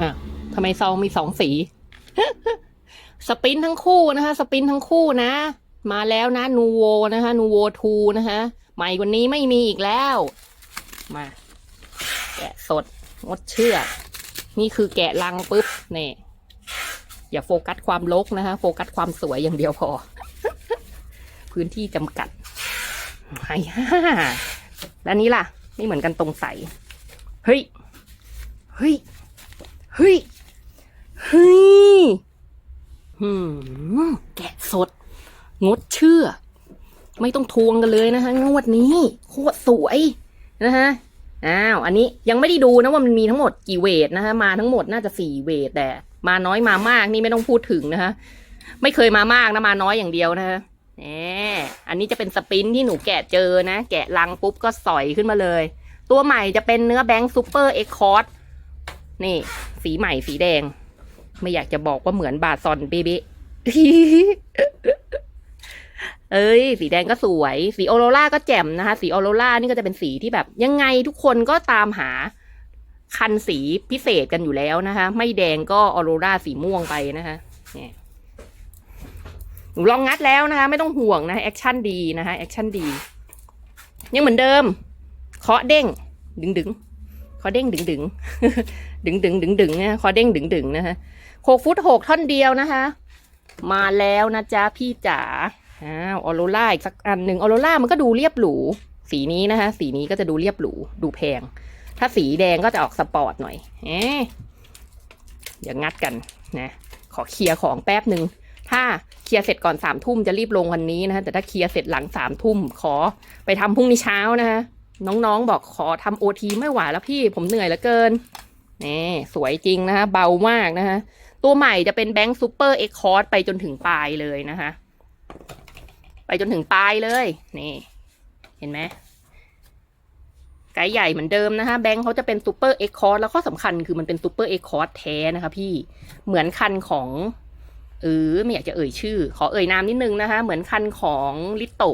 อะทำไมซองมีสองสี สปินทั้งคู่นะคะ สปินทั้งคู่นะ มาแล้วนะนูโวนะคะนูโวทูนะคะใหม่กว่านี้ไม่มีอีกแล้ว มา แกะสดงดเชื่อกนี่คือแกะลังปุ๊บเนี่ยอย่าโฟกัสความลกนะคะ โฟกัสความสวยอย่างเดียวพอ พื้นที่จำกัดไอ้ฮ่าแล้วอันนี้ล่ะ ไม่เหมือนกันตรงใส เฮ้ย เฮ้ย เฮ้ย เฮ้ยหืมแกะสด งดเชื่อ ไม่ต้องทวงกันเลยนะคะงวดนี้โคตรสวยนะฮะอ้าวอันนี้ยังไม่ได้ดูนะว่ามันมีทั้งหมดกี่เวทนะคะมาทั้งหมดน่าจะสี่เวทแต่มาน้อยมามากนี่ไม่ต้องพูดถึงนะคะไม่เคยมามากนะมาน้อยอย่างเดียวนะคะแหมอันนี้จะเป็นสปรินท์ที่หนูแกะเจอนะ แกะลังปุ๊บก็สอยขึ้นมาเลย ตัวใหม่จะเป็นเนื้อแบงค์ซูเปอร์เอ็กคอร์ด นี่ สีใหม่สีแดง ไม่อยากจะบอกว่าเหมือนบาซอนเบเบเอ้ย สีแดงก็สวย สีออโรราก็แจ่มนะคะ สีออโรรานี่ก็จะเป็นสีที่แบบ ยังไงทุกคนก็ตามหา คันสีพิเศษกันอยู่แล้วนะคะ ไม่แดงก็ออโรราสีม่วงไปนะคะเนี่ยหนูลองงัดแล้วนะคะ ไม่ต้องห่วงนะแอคชั่นดีนะคะแอคชั่นดี ยังเหมือนเดิมเคาะเด้ง ดึงดึง คาะเด้งดึงดึงดึงดึงดึงดึงนะเคาะเด้งดึงดึงนะคะหกฟุตหกท่อนเดียวนะคะ มาแล้วนะจ๊ะพี่จ๋าอ้าวออโรล่าอีกสักอันหนึ่งออโรล่ามันก็ดูเรียบหรู สีนี้นะคะ สีนี้ก็จะดูเรียบหรู ดูแพง ถ้าสีแดงก็จะออกสปอร์ตหน่อยเอ๊ะเดี๋ยวงัดกันนะขอเคลียร์ของแป๊บหนึ่งถ้าเคลียร์เสร็จก่อนสามทุ่มจะรีบลงวันนี้นะคะแต่ถ้าเคลียร์เสร็จหลังสามทุ่มขอไปทำพรุ่งนี้เช้านะคะ น้องๆบอกขอทำโอทีไม่ไหวแล้วพี่ผมเหนื่อยเหลือเกินนี่สวยจริงนะคะเบามากนะคะตัวใหม่จะเป็นแบงค์ซูเปอร์เอ็กคอร์ดไปจนถึงปลายเลยนะคะไปจนถึงปลายเลยนี่ เห็นไหมไกด์ใหญ่เหมือนเดิมนะคะแบงค์เขาจะเป็นซูเปอร์เอ็กคอร์ดแล้วข้อสำคัญคือมันเป็นซูเปอร์เอ็กคอร์ดแท้นะคะพี่เหมือนคันของเออไม่อยากจะเอ่ยชื่อ ขอเอ่ยนามนิดนึงนะคะ เหมือนคันของลิโต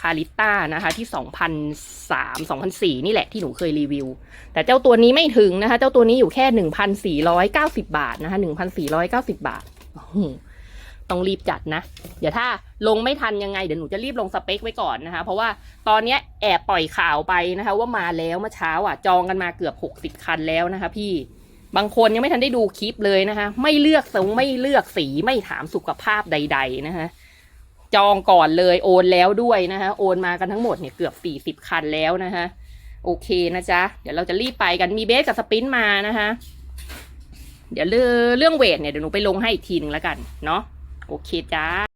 คาริต้านะคะที่ 2003 2004 นี่แหละที่หนูเคยรีวิว แต่เจ้าตัวนี้ไม่ถึงนะคะ เจ้าตัวนี้อยู่แค่ 1,490 บาทนะคะ 1,490 บาทโอ้โหต้องรีบจัดนะ เดี๋ยวถ้าลงไม่ทันยังไง เดี๋ยวหนูจะรีบลงสเปคไว้ก่อนนะคะ เพราะว่าตอนเนี้ยแอบปล่อยข่าวไปนะคะ ว่ามาแล้วเมื่อเช้าอะจองกันมาเกือบ 60 คันแล้วนะคะ พี่บางคนยังไม่ทันได้ดูคลิปเลยนะคะ ไม่เลือกทรงไม่เลือกสีไม่ถามสุขภาพใด ๆ นะคะ จองก่อนเลยโอนแล้วด้วยนะคะโอนมากันทั้งหมดเนี่ยเกือบสี่สิบคันแล้วนะคะโอเคนะจ๊ะ เดี๋ยวเราจะรีบไปกันมีเบสกับสปินมานะคะเดี๋ยวเรื่องเวทเนี่ยเดี๋ยวหนูไปลงให้อีกทีหนึ่งแล้วกันเนาะโอเคจ้า